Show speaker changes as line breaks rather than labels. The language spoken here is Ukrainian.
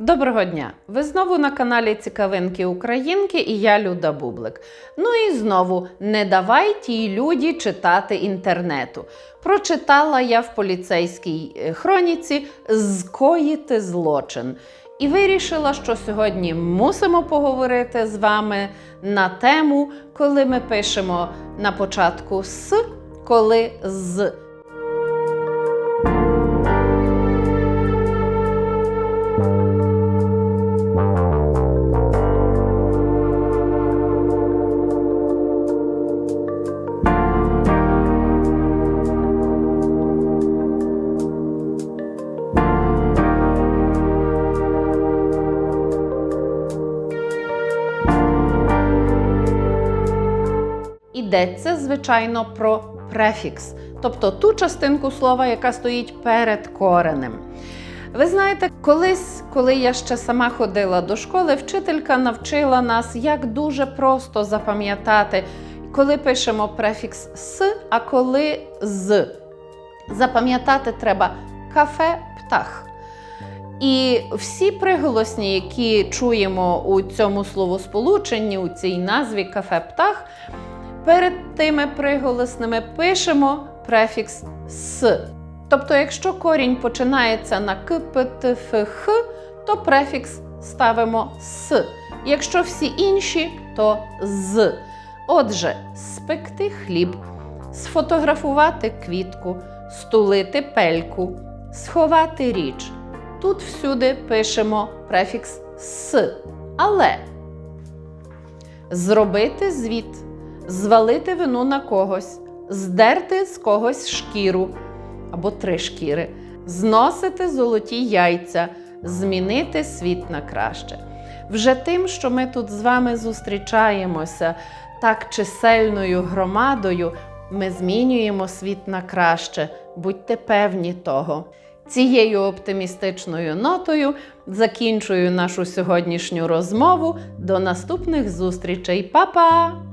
Доброго дня! Ви знову на каналі Цікавинки Українки і я Люда Бублик. Ну і знову не давай тій люді читати інтернету. Прочитала я в поліцейській е, хроніці Скоїти злочин. І вирішила, що сьогодні мусимо поговорити з вами на тему, коли ми пишемо на початку с, коли з. Йдеться, звичайно, про префікс, тобто ту частинку слова, яка стоїть перед коренем. Ви знаєте, колись, коли я ще сама ходила до школи, вчителька навчила нас, як дуже просто запам'ятати, коли пишемо префікс с, а коли з. Запам'ятати треба кафе, птах. І всі приголосні, які чуємо у цьому словосполученні, у цій назві кафе птах, перед тими приголосними пишемо префікс с. Тобто, якщо корінь починається на к, п, т, ф, х, то префікс ставимо с. Якщо всі інші, то з. Отже, спекти хліб, сфотографувати квітку, стулити пельку, сховати річ. Тут всюди пишемо префікс с. Але зробити звіт, звалити вину на когось, здерти з когось шкіру або три шкіри, зносити золоті яйця, змінити світ на краще. Вже тим, що ми тут з вами зустрічаємося так чисельною громадою, ми змінюємо світ на краще. Будьте певні того. Цією оптимістичною нотою закінчую нашу сьогоднішню розмову. До наступних зустрічей, Па-па!